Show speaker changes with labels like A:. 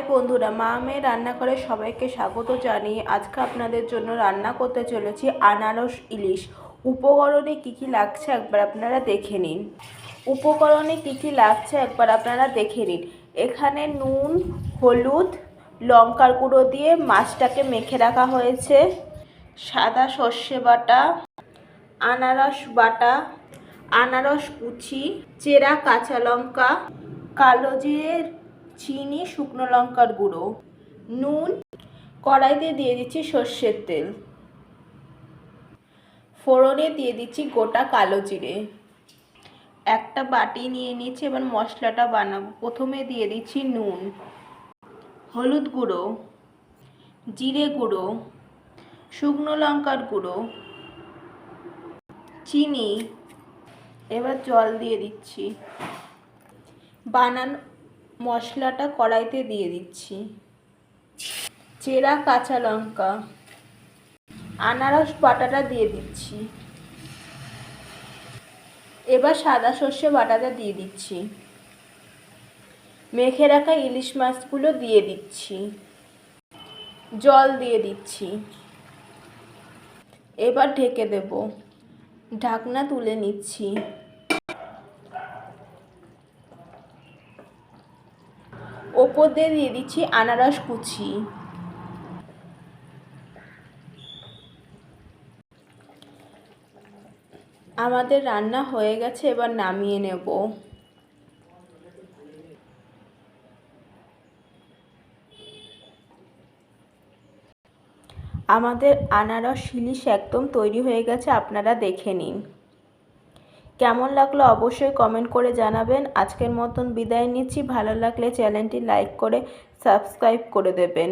A: High বন্ধুরা, মা মেয়ে রান্নাঘরে সবাইকে স্বাগত জানিয়ে আজকে আপনাদের জন্য রান্না করতে চলেছি আনারস ইলিশ। উপকরণে কী কী লাগছে একবার আপনারা দেখে নিন। উপকরণে কী কী লাগছে একবার আপনারা দেখে নিন। এখানে নুন, হলুদ, লঙ্কার গুঁড়ো দিয়ে মাছটাকে মেখে রাখা হয়েছে। সাদা সর্ষে বাটা, আনারস বাটা, আনারস কুচি, চেরা কাঁচা লঙ্কা, কালো জিরে চিনি, শুকনো লঙ্কার গুঁড়ো, নুন, কড়াইতে দিয়ে দিচ্ছি সর্ষের তেল। ফোড়নে দিয়ে দিচ্ছি গোটা কালো জিরে। একটা বাটি নিয়ে নিচ্ছি, এবার মশলাটা বানাবো। প্রথমে দিয়ে দিচ্ছি নুন, হলুদ গুঁড়ো, জিরে গুঁড়ো, শুকনো লঙ্কার গুঁড়ো, চিনি, এবার জল দিয়ে দিচ্ছি। বানান মশলাটা কড়াইতে দিয়ে দিচ্ছি। চেরা কাঁচা লঙ্কা। আনারস বাটাটা দিয়ে দিচ্ছি। এবার সাদা সর্ষে বাটাটা দিয়ে দিচ্ছি। মেখে রাখা ইলিশ মাছগুলো দিয়ে দিচ্ছি। জল দিয়ে দিচ্ছি। এবার ঢেকে দেব। ঢাকনা তুলে নিচ্ছি। ওপর দিয়ে দিয়ে দিচ্ছি আনারস কুচি। আমাদের রান্না হয়ে গেছে, এবার নামিয়ে নেব। আমাদের আনারস ইলিশ একদম তৈরি হয়ে গেছে, আপনারা দেখে নিন। কেমন লাগল অবশ্যই কমেন্ট করে জানাবেন। আজকের মতন বিদায় নিচ্ছি। ভালো লাগলে চ্যানেলটি লাইক করে সাবস্ক্রাইব করে দেবেন।